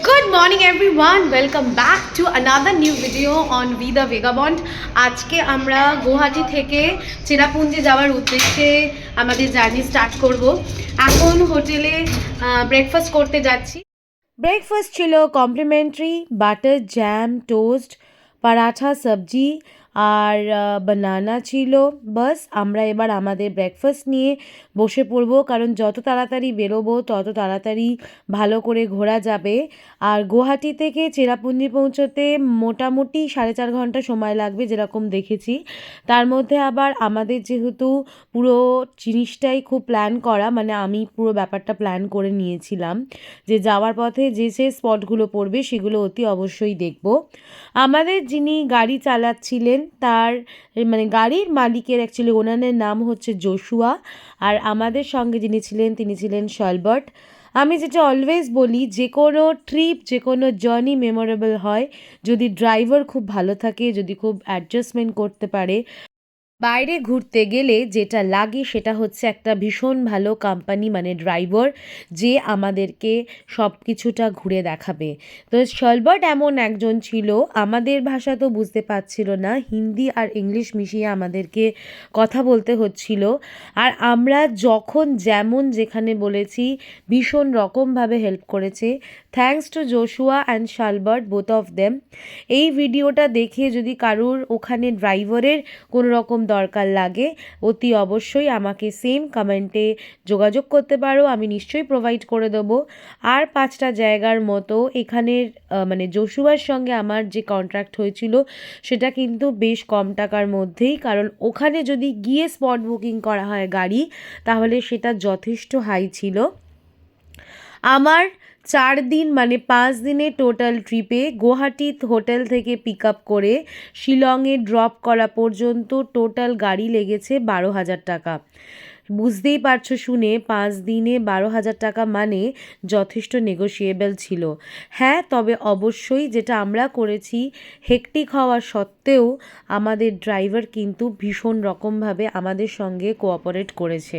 Good everyone welcome back to another new video on we the vagabond আজকে আমরা গুয়াহাটি থেকে চেরাপুঞ্জি যাওয়ার উদ্দেশ্যে আমাদের জার্নি স্টার্ট করব। এখন হোটেলে ব্রেকফাস্ট করতে যাচ্ছি। ব্রেকফাস্ট ছিল complimentary butter jam toast paratha সবজি আর বানানা ছিল। বাস, আমরা এবার আমাদের ব্রেকফাস্ট নিয়ে বসে পড়ব। কারণ যত তাড়াতাড়ি বেরোবো, তত তাড়াতাড়ি ভালো করে ঘোরা যাবে। আর গুয়াহাটি থেকে চেরাপুঞ্জি পৌঁছতে মোটামুটি সাড়ে চার ঘণ্টা সময় লাগবে, যেরকম দেখেছি। তার মধ্যে আবার আমাদের যেহেতু পুরো জিনিসটাই খুব প্ল্যান করা মানে আমি পুরো ব্যাপারটা প্ল্যান করে নিয়েছিলাম যে যাওয়ার পথে যে যে স্পটগুলো পড়বে, সেগুলো অতি অবশ্যই দেখব। আমাদের যিনি গাড়ি চালাচ্ছিলেন তার মানে গাড়ির মালিকের অ্যাকচুয়ালি ওনানের নাম হচ্ছে জোশুয়া আর আমাদের সঙ্গে যিনি ছিলেন, তিনি ছিলেন শলবট। আমি যেটা অলওয়েজ বলি, যে কোনো ট্রিপ যে কোনো জার্নি মেমোরেবল হয়। যদি ড্রাইভার খুব ভালো থাকে, যদি খুব অ্যাডজাস্টমেন্ট করতে পারে বাইরে ঘুরতে গেলে যেটা লাগে সেটা হচ্ছে একটা ভীষণ ভালো কোম্পানি মানে ড্রাইভার যে আমাদেরকে সব কিছুটা ঘুরে দেখাবে। তো শলবট এমন একজন ছিল, আমাদের ভাষা তো বুঝতে পারছিল না, হিন্দি আর ইংলিশ মিশিয়ে আমাদেরকে কথা বলতে হচ্ছিল। আর আমরা যখন যেমন যেখানে বলেছি, ভীষণ রকমভাবে হেল্প করেছে। Thanks to Joshua and Shalbert both of them এই ভিডিওটা দেখে যদি কারুর ওখানে ড্রাইভারের কোনো রকম দরকার লাগে, অতি অবশ্যই আমাকে সেম কমেন্টে যোগাযোগ করতে পারো, আমি নিশ্চয়ই প্রোভাইড করে দেবো। আর পাঁচটা জায়গার মতো এখানের মানে জোশুয়ার সঙ্গে আমার যে কন্ট্রাক্ট হয়েছিল, সেটা কিন্তু বেশ কম টাকার মধ্যেই, কারণ ওখানে যদি গিয়ে স্পট বুকিং করা হয় গাড়ি, তাহলে সেটা যথেষ্ট হাই ছিল। আমার চার দিন মানে পাঁচ দিনে টোটাল ট্রিপে গুয়াহাটি হোটেল থেকে পিক আপ করে শিলংয়ে ড্রপ করা পর্যন্ত টোটাল গাড়ি লেগেছে বারো হাজার টাকা। বুঝতেই পারছ শুনে পাঁচ দিনে বারো হাজার টাকা মানে যথেষ্ট নেগোশিয়েবল ছিল। হ্যাঁ তবে অবশ্যই যেটা আমরা করেছি হেকটিক হওয়া সত্ত্বেও আমাদের ড্রাইভার কিন্তু ভীষণ রকমভাবে আমাদের সঙ্গে কোঅপারেট করেছে।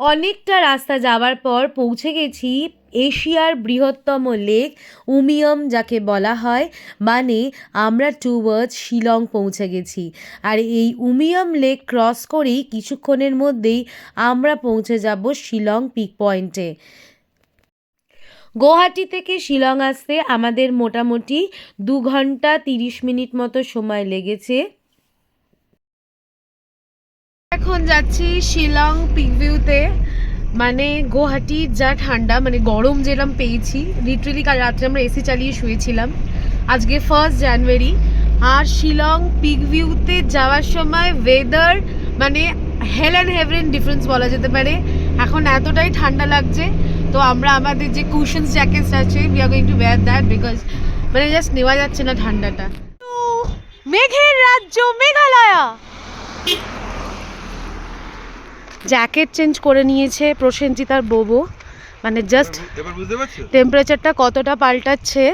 অনেকটা রাস্তা যাওয়ার পর পৌঁছে গেছি এশিয়ার বৃহত্তম লেক উমিয়ম, যাকে বলা হয় মানে আমরা টুয়ার্ডস শিলং পৌঁছে গেছি। আর এই উমিয়ম লেক ক্রস করেই কিছুক্ষণের মধ্যেই আমরা পৌঁছে যাব শিলং পিক পয়েন্টে গুয়াহাটি থেকে শিলং আসতে আমাদের মোটামুটি দু ঘণ্টা তিরিশ মিনিট মতো সময় লেগেছে। এখন যাচ্ছি শিলং পিকভিউতে ভিউতে মানে গুয়াহাটি যা ঠান্ডা মানে গরম যেরকম পেয়েছি লিটারেলি কাল রাত্রে আমরা এসি চালিয়ে শুয়েছিলাম। আজকে ফার্স্ট জানুয়ারি আর শিলং পিক ভিউতে যাওয়ার সময় ওয়েদার মানে হেল অ্যান্ড হেভেন ডিফারেন্স বলা যেতে পারে। এখন এতটাই ঠান্ডা লাগছে। তো আমরা আমাদের যে কুশনস জ্যাকেটস আছে we are going to wear that because মানে জাস্ট নেওয়া যাচ্ছে না ঠান্ডাটা। মেঘের রাজ্য মেঘালয়া। জ্যাকেট চেঞ্জ করে নিয়েছে প্রসেনজিতার বোবো মানে জাস্ট এবার বুঝতে পারছ? টেম্পারেচারটা কতটা পাল্টাচ্ছে?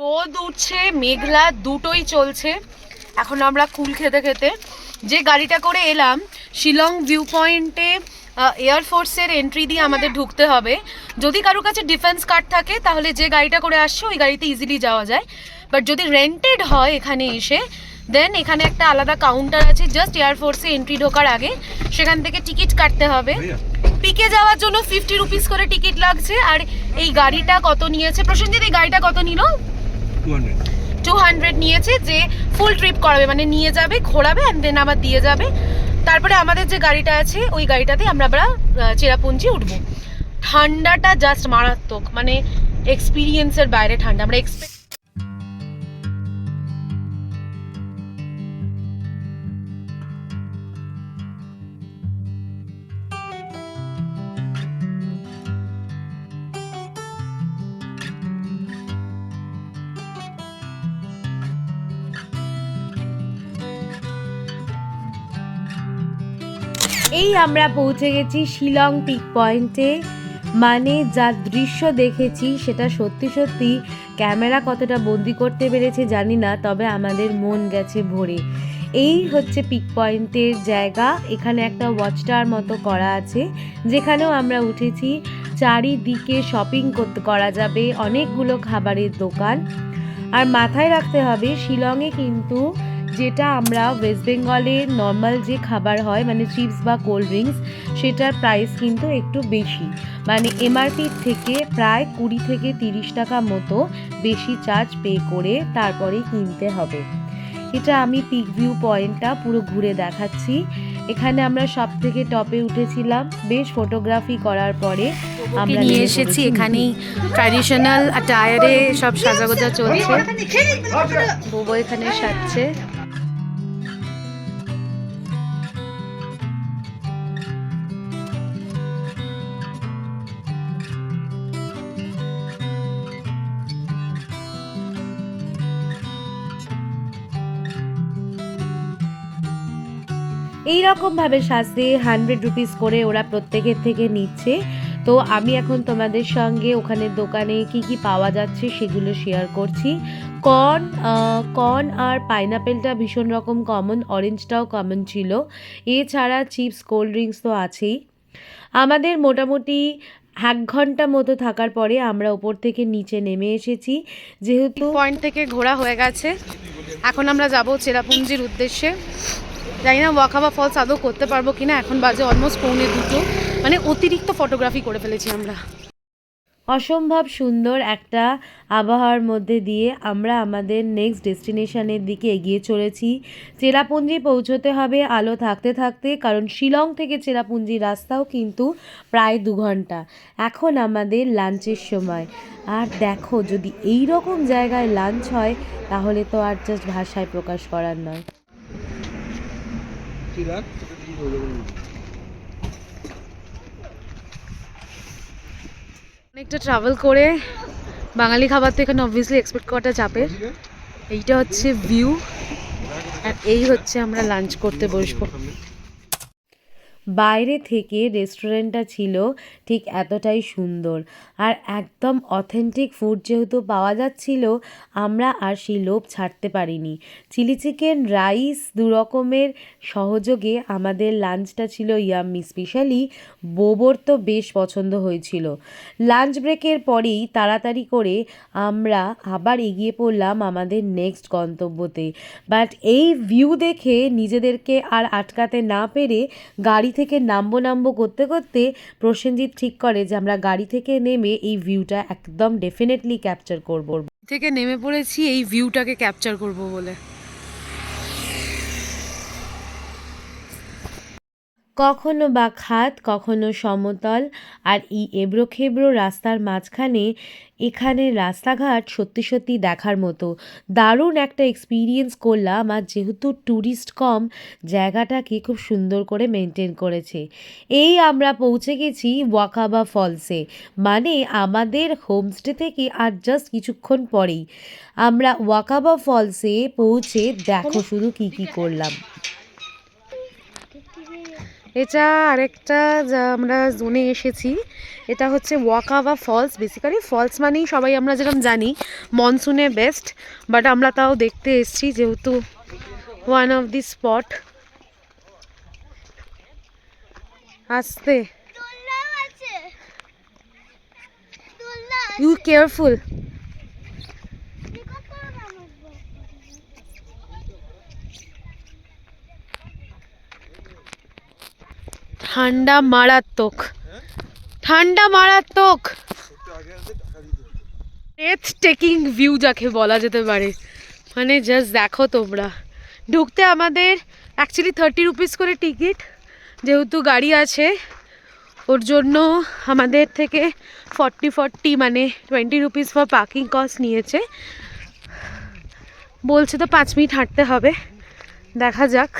রোদ উঠছে মেঘলা দুটোই চলছে। এখন আমরা কুল খেতে খেতে যে গাড়িটা করে এলাম শিলং ভিউ পয়েন্টে এয়ারফোর্সের এন্ট্রি দিয়ে আমাদের ঢুকতে হবে। যদি কারোর কাছে ডিফেন্স কার্ড থাকে তাহলে যে গাড়িটা করে আসছে ওই গাড়িতে ইজিলি যাওয়া যায়। বাট যদি রেন্টেড হয় এখানে এসে দেন এখানে একটা আলাদা কাউন্টার আছে জাস্ট এয়ারফোর্সে এন্ট্রি ঢোকার আগে। সেখান থেকে টিকিট কাটতে হবে। পিকে যাওয়ার জন্য ফিফটি রুপিস করে টিকিট লাগছে। আর এই গাড়িটা কত নিয়েছে? প্রসেনজিৎ এই গাড়িটা কত নিল? টু হান্ড্রেড নিয়েছে যে ফুল ট্রিপ করাবে মানে নিয়ে যাবে ঘোরাবে অ্যান্ড দেন আবার দিয়ে যাবে। তারপরে আমাদের যে গাড়িটা আছে ওই গাড়িটাতে আমরা আবার চেরাপুঞ্জি উঠবো। ঠান্ডাটা জাস্ট মারাত্মক মানে এক্সপিরিয়েন্সের বাইরে ঠান্ডা। আমরা এক্সপেক্ট এই আমরা পৌঁছে গেছি শিলং পিক পয়েন্টে। মানে যা দৃশ্য দেখেছি, সেটা সত্যি সত্যি ক্যামেরা কতটা বন্দি করতে পেরেছে জানি না, তবে আমাদের মন গেছে ভরে। এই হচ্ছে পিক পয়েন্টের জায়গা, এখানে একটা ওয়াচ টাওয়ার মতো করা আছে, যেখানেও আমরা উঠেছি। চারিদিকে শপিং করতে করা যাবে, অনেকগুলো খাবারের দোকান। আর মাথায় রাখতে হবে, শিলংয়ে কিন্তু যেটা আমরা ওয়েস্ট বেঙ্গলের নর্মাল যে খাবার হয় মানে চিপস বা কোল্ড ড্রিঙ্কস সেটার প্রাইস কিন্তু একটু বেশি। মানে এমআরপির থেকে প্রায় কুড়ি থেকে তিরিশ টাকা মতো বেশি চার্জ পে করে তারপরে কিনতে হবে। এটা আমি পিক ভিউ পয়েন্টটা পুরো ঘুরে দেখাচ্ছি। এখানে আমরা সব থেকে টপে উঠেছিলাম। বেশ ফটোগ্রাফি করার পরে আমরা নিয়ে এসেছি এখানে এখানেই ট্র্যাডিশনাল টায়ারে সব সাজাগোজা চলছে। বুবো এখানে সাজছে। এই রকম ভাবে সাজতে হান্ড্রেড রুপিস করে ওরা প্রত্যেকের থেকে নিচ্ছে। তো আমি এখন তোমাদের সঙ্গে ওখানে দোকানে কি কি পাওয়া যাচ্ছে সেগুলো শেয়ার করছি। কর্ন কর্ন আর পাইনাপেলটা ভীষণ রকম কমন অরেঞ্জটাও কমন ছিল। এছাড়া চিপস কোল্ড ড্রিঙ্কস তো আছেই। আমাদের মোটামুটি এক ঘণ্টা মতো থাকার পরে আমরা ওপর থেকে নিচে নেমে এসেছি। যেহেতু পয়েন্ট থেকে ঘোরা হয়ে গেছে। এখন আমরা যাব চেরাপুঞ্জির উদ্দেশ্যে। জানি না ওয়াকাবা ফলস আদৌ করতে পারব কিনা, এখন বাজে অলমোস্ট পৌনে দুটো। মানে অতিরিক্ত ফটোগ্রাফি করে ফেলেছি আমরা। অসম্ভব সুন্দর একটা আবহাওয়ার মধ্যে দিয়ে আমরা আমাদের নেক্সট ডেস্টিনেশনের দিকে এগিয়ে চলেছি। চেরাপুঞ্জি পৌঁছতে হবে, আলো থাকতে থাকতে, কারণ শিলং থেকে চেরাপুঞ্জি রাস্তাও কিন্তু প্রায় দু ঘণ্টা। এখন আমাদের লাঞ্চের সময়। আর দেখো, যদি এই রকম জায়গায় লাঞ্চ হয়, তাহলে তো আর জাস্ট ভাষায় প্রকাশ করার নয়। চিরাগ অনেকটা ট্রাভেল করে বাঙালি খাবার তো এখানে অবভিয়াসলি এক্সপেক্ট করাটা চাপের এইটা হচ্ছে ভিউ আর এই হচ্ছে আমরা লাঞ্চ করতে বসবো। বাইরে থেকে রেস্টুরেন্টটা ছিল ঠিক এতটাই সুন্দর। আর একদম অথেন্টিক ফুড যেহেতু পাওয়া যাচ্ছিল, আমরা আর সেই লোভ ছাড়তে পারিনি। চিলি চিকেন রাইস দু রকমের সহযোগে আমাদের লাঞ্চটা ছিল ইয়াম্মি স্পেশালি বোবর তো বেশ পছন্দ হয়েছিল। লাঞ্চ ব্রেকের পরেই তাড়াতাড়ি করে আমরা আবার এগিয়ে পড়লাম আমাদের নেক্সট গন্তব্যতে। বাট এই ভিউ দেখে নিজেদেরকে আর আটকাতে না পেরে গাড়ি থেকে নামবো নামবো করতে করতে প্রসেনজিৎ ঠিক করে যে আমরা গাড়ি থেকে নেমে এই ভিউটা একদম ডেফিনেটলি ক্যাপচার করব। থেকে নেমে পড়েছি, এই ভিউটাকে ক্যাপচার করব বলে। কখনো বা খাত কখনো সমতল আর এই এবড়ো খেবড়ো রাস্তার মাঝখানে এখানে রাস্তাঘাট সত্যি সত্যি দেখার মতো। দারুণ একটা এক্সপিরিয়েন্স করলাম আর যেহেতু ট্যুরিস্ট কম জায়গাটাকে খুব সুন্দর করে মেনটেন করেছে। এই আমরা পৌঁছে গেছি ওয়াকাবা ফলসে মানে আমাদের হোমস্টে থেকে আর জাস্ট কিছুক্ষণ পরেই। আমরা ওয়াকাবা ফলসে পৌঁছে দেখো শুধু কি কি করলাম। এটা আরেকটা যা আমরা জোনে এসেছি। এটা হচ্ছে ওয়াকাবা ফলস বেসিক্যালি ফলস মানেই সবাই আমরা যেরকম জানি মনসুনে বেস্ট বাট আমরা তাও দেখতে এসেছি যেহেতু ওয়ান অফ দি স্পট আসতে। ইউ কেয়ারফুল পিকআপ করো না আমার ঠান্ডা মারাত্মক। ঠান্ডা মারাত্মক। ব্রেথ টেকিং ভিউ যাকে বলা যেতে পারে। মানে জাস্ট দেখো তোমরা। ঢুকতে আমাদের অ্যাকচুয়ালি থার্টি রুপিস করে টিকিট যেহেতু গাড়ি আছে, ওর জন্য আমাদের থেকে ফর্টি ফর্টি মানে twenty rupees for parking cost নিয়েছে। বলছে তো পাঁচ মিনিট হাঁটতে হবে। দেখা যাক।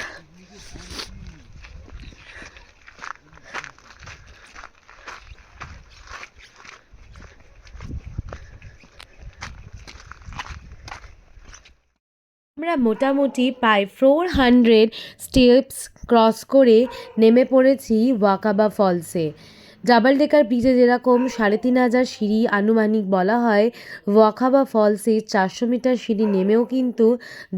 আমরা মোটামুটি প্রায় ফোর হান্ড্রেড স্টেপস ক্রস করে নেমে পড়েছি ওয়াকাবা ফলসে। ডাবল ডেকার ব্রিজে যেরকম সাড়ে তিন হাজার সিঁড়ি আনুমানিক বলা হয় ওয়াখাবা ফলসে চারশো মিটার সিঁড়ি নেমেও কিন্তু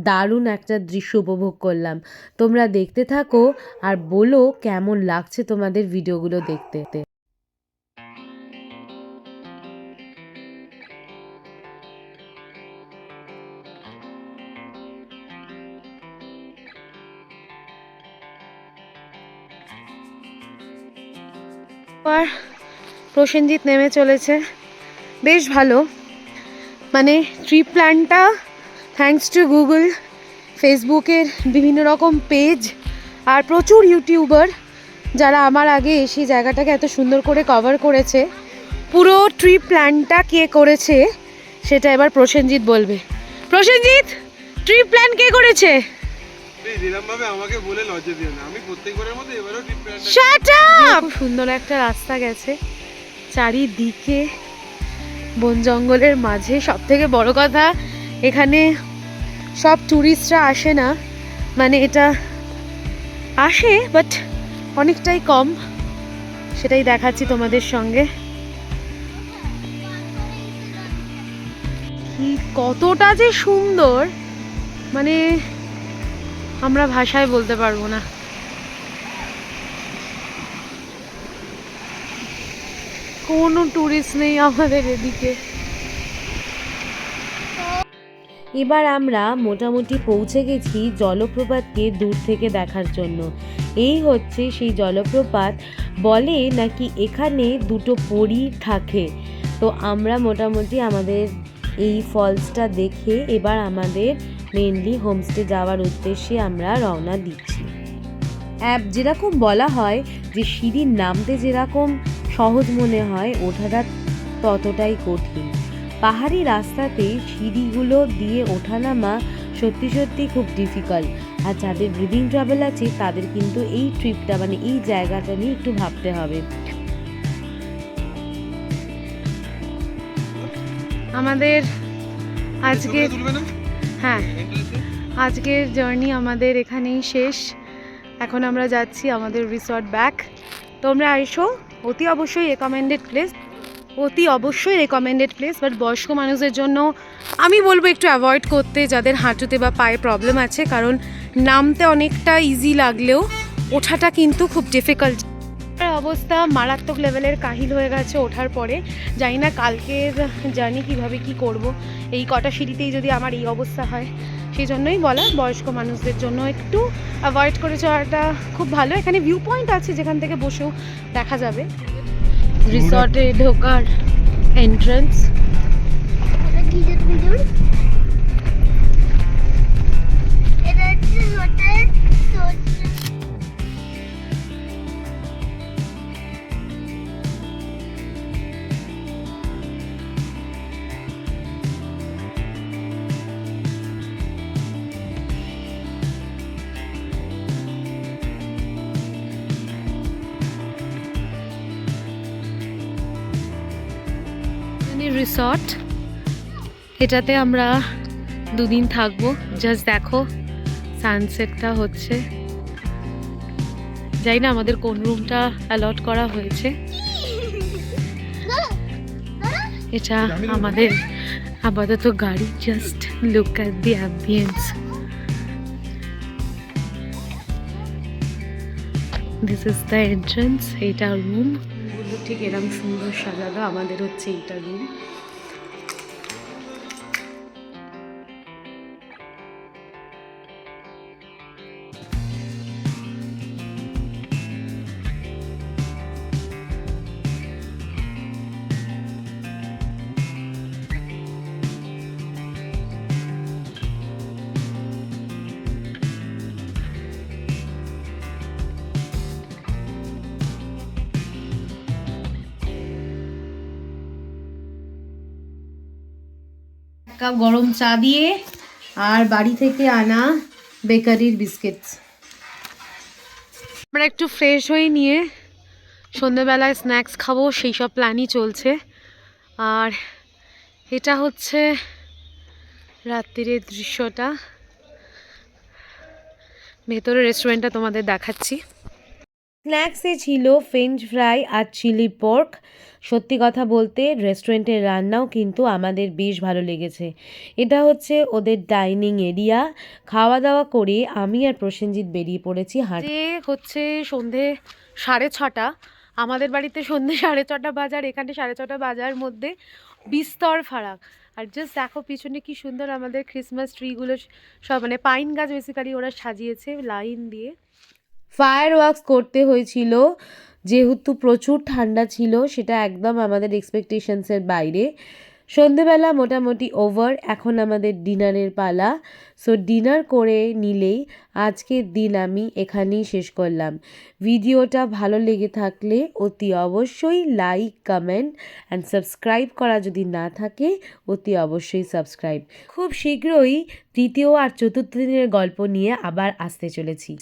দারুণ একটা দৃশ্য উপভোগ করলাম। তোমরা দেখতে থাকো আর বলো কেমন লাগছে তোমাদের ভিডিওগুলো দেখতে। প্রসেনজিৎ নেমে চলেছে। বেশ ভালো। মানে ট্রিপ প্ল্যানটা থ্যাঙ্কস টু গুগল ফেসবুকের বিভিন্ন রকম পেজ আর প্রচুর ইউটিউবার যারা আমার আগে এসে জায়গাটাকে এত সুন্দর করে কভার করেছে। পুরো ট্রিপ প্ল্যানটা কে করেছে সেটা এবার প্রসেনজিৎ বলবে। প্রসেনজিৎ ট্রিপ প্ল্যান কে করেছে? প্লিজ আমাকে বলে লজ্জা দিও না। আমি প্রত্যেকবারের মতো এবারও ট্রিপ প্ল্যানটা খুব সুন্দর একটা রাস্তা গেছে। চারিদিকে বন জঙ্গলের মাঝে। সব থেকে বড় কথা, এখানে সব ট্যুরিস্টরা আসে না। মানে এটা আসে বাট অনেকটাই কম। সেটাই দেখাচ্ছি তোমাদের সঙ্গে। কি কতটা যে সুন্দর! মানে আমরা ভাষায় বলতে পারব না। কোনো ট্যুরিস্ট নেই আমাদের এদিকে। এবার আমরা মোটামুটি পৌঁছে গেছি জলপ্রপাতকে দূর থেকে দেখার জন্য। এই হচ্ছে সেই জলপ্রপাত। বলে নাকি এখানে দুটো পরী থাকে। তো আমরা মোটামুটি আমাদের এই ফলসটা দেখে এবার আমাদের মেনলি হোমস্টে যাওয়ার উদ্দেশ্যে আমরা রওনা দিচ্ছি। অ্যাপ যেরকম বলা হয় যে সিঁড়ির নামতে যেরকম সহজ মনে হয় ওঠাটা ততটাই কঠিন। পাহাড়ি রাস্তাতে সিঁড়িগুলো দিয়ে ওঠানামা সত্যি সত্যি খুব ডিফিকাল্ট আর যাদের ব্রিদিং ট্রাভেল আছে তাদের কিন্তু এই ট্রিপটা মানে এই জায়গাটা নিয়ে একটু ভাবতে হবে। আমাদের আজকে হ্যাঁ। আজকের জার্নি আমাদের এখানেই শেষ। এখন আমরা যাচ্ছি আমাদের রিসর্ট ব্যাক তোমরা এসো। অতি অবশ্যই রেকমেন্ডেড প্লেস অতি অবশ্যই রেকমেন্ডেড প্লেস বাট বয়স্ক মানুষদের জন্য আমি বলব একটু অ্যাভয়েড করতে, যাদের হাঁটুতে বা পায়ে প্রবলেম আছে, কারণ নামতে অনেকটা ইজি লাগলেও ওঠাটা কিন্তু খুব ডিফিকাল্ট অবস্থা মারাত্মক লেভেলের কাহিল হয়ে গেছে ওঠার পরে। জানি না কালকের জানি কীভাবে কি করব। এই কটা সিঁড়িতেই যদি আমার এই অবস্থা হয় সেই জন্যই বলা, বয়স্ক মানুষদের জন্য একটু অ্যাভয়েড করে চলাটা খুব ভালো। এখানে ভিউ পয়েন্ট আছে যেখান থেকে বসেও দেখা যাবে। রিসর্টে ঢোকার এন্ট্রান্স এটা হচ্ছে হোটেল রিসর্ট এটাতে আমরা দুদিন থাকব। জাস্ট দেখো সানসেটটা হচ্ছে। জানি না আমাদের কোন রুমটা অ্যালট করা হয়েছে। এটা আমাদের আপাতত গাড়ি। Just look at the ambience this is the entrance এইটা রুম ঠিক এরম সুন্দর সাজানো আমাদের হচ্ছে এইটা রুম কাপ গরম চা দিয়ে আর বাড়ি থেকে আনা বেকারির বিস্কিটস আমরা একটু ফ্রেশ হয়ে নিয়ে সন্ধেবেলায় স্ন্যাক্স খাব, সেই সব প্ল্যানই চলছে। আর এটা হচ্ছে রাত্রিরের দৃশ্যটা। ভেতরে রেস্টুরেন্টটা তোমাদের দেখাচ্ছি। স্ন্যাক্সে ছিল ফ্রেঞ্চ ফ্রাই আর চিলি পর্ক। সত্যি কথা বলতে, রেস্টুরেন্টের রান্নাও কিন্তু আমাদের বেশ ভালো লেগেছে। এটা হচ্ছে ওদের ডাইনিং এরিয়া। খাওয়া দাওয়া করে আমি আর প্রসেনজিৎ বেরিয়ে পড়েছি হাঁটতে হচ্ছে সন্ধে সাড়ে ছটা, আমাদের বাড়িতে সন্ধে সাড়ে ছটা বাজার, এখানে সাড়ে ছটা বাজার মধ্যে বিস্তর ফারাক। আর জাস্ট দেখো পিছনে কি সুন্দর আমাদের ক্রিসমাস ট্রিগুলো সব মানে পাইন গাছ বেসিক্যালি ওরা সাজিয়েছে লাইন দিয়ে। ফায়ার ওয়ার্কস করতে হয়েছিল। যেহেতু প্রচুর ঠান্ডা ছিল, সেটা একদম আমাদের এক্সপেকটেশনসের বাইরে। সন্ধেবেলা মোটামুটি ওভার এখন আমাদের ডিনারের পালা। সো ডিনার করে নিলেই আজকের দিন আমি এখানেই শেষ করলাম। ভিডিওটা ভালো লেগে থাকলে অতি অবশ্যই লাইক কমেন্ট অ্যান্ড সাবস্ক্রাইব করা যদি না থাকে, অতি অবশ্যই সাবস্ক্রাইব খুব শীঘ্রই তৃতীয় আর চতুর্থ দিনের গল্প নিয়ে আবার আসতে চলেছি।